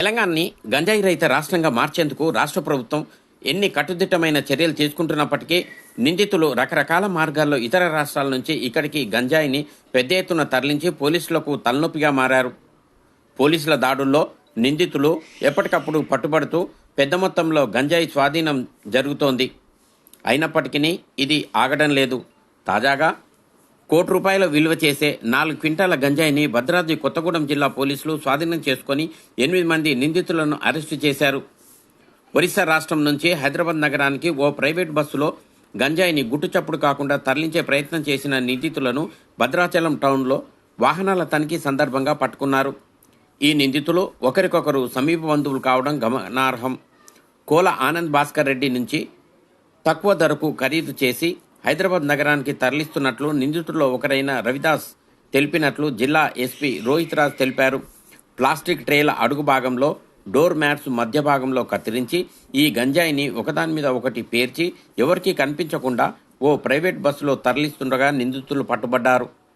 తెలంగాణని గంజాయి రహిత రాష్ట్రంగా మార్చేందుకు రాష్ట్ర ప్రభుత్వం ఎన్ని కట్టుదిట్టమైన చర్యలు తీసుకుంటున్నప్పటికీ నిందితులు రకరకాల మార్గాల్లో ఇతర రాష్ట్రాల నుంచి ఇక్కడికి గంజాయిని పెద్ద ఎత్తున తరలించి పోలీసులకు తలనొప్పిగా మారారు. పోలీసుల దాడుల్లో నిందితులు ఎప్పటికప్పుడు పట్టుబడుతూ పెద్ద మొత్తంలో గంజాయి స్వాధీనం జరుగుతోంది. అయినప్పటికీ ఇది ఆగడం లేదు. తాజాగా కోటి రూపాయల విలువ చేసే నాలుగు క్వింటాల గంజాయిని భద్రాద్రి కొత్తగూడెం జిల్లా పోలీసులు స్వాధీనం చేసుకుని ఎనిమిది మంది నిందితులను అరెస్టు చేశారు. ఒరిస్సా రాష్ట్రం నుంచి హైదరాబాద్ నగరానికి ఓ ప్రైవేట్ బస్సులో గంజాయిని గుట్టుచప్పుడు కాకుండా తరలించే ప్రయత్నం చేసిన నిందితులను భద్రాచలం టౌన్లో వాహనాల తనిఖీ సందర్భంగా పట్టుకున్నారు. ఈ నిందితులు ఒకరికొకరు సమీప బంధువులు కావడం గమనార్హం. కోల ఆనంద్ భాస్కర్ రెడ్డి నుంచి తక్కువ ధరకు ఖరీదు చేసి హైదరాబాద్ నగరానికి తరలిస్తున్నట్లు నిందితుల్లో ఒకరైన రవిదాస్ తెలిపినట్లు జిల్లా ఎస్పీ రోహిత్ రాజ్ తెలిపారు. ప్లాస్టిక్ ట్రేల అడుగు భాగంలో డోర్ మ్యాట్స్ మధ్య భాగంలో కత్తిరించి ఈ గంజాయిని ఒకదాని మీద ఒకటి పేర్చి ఎవరికీ కనిపించకుండా ఓ ప్రైవేట్ బస్సులో తరలిస్తుండగా నిందితులు పట్టుబడ్డారు.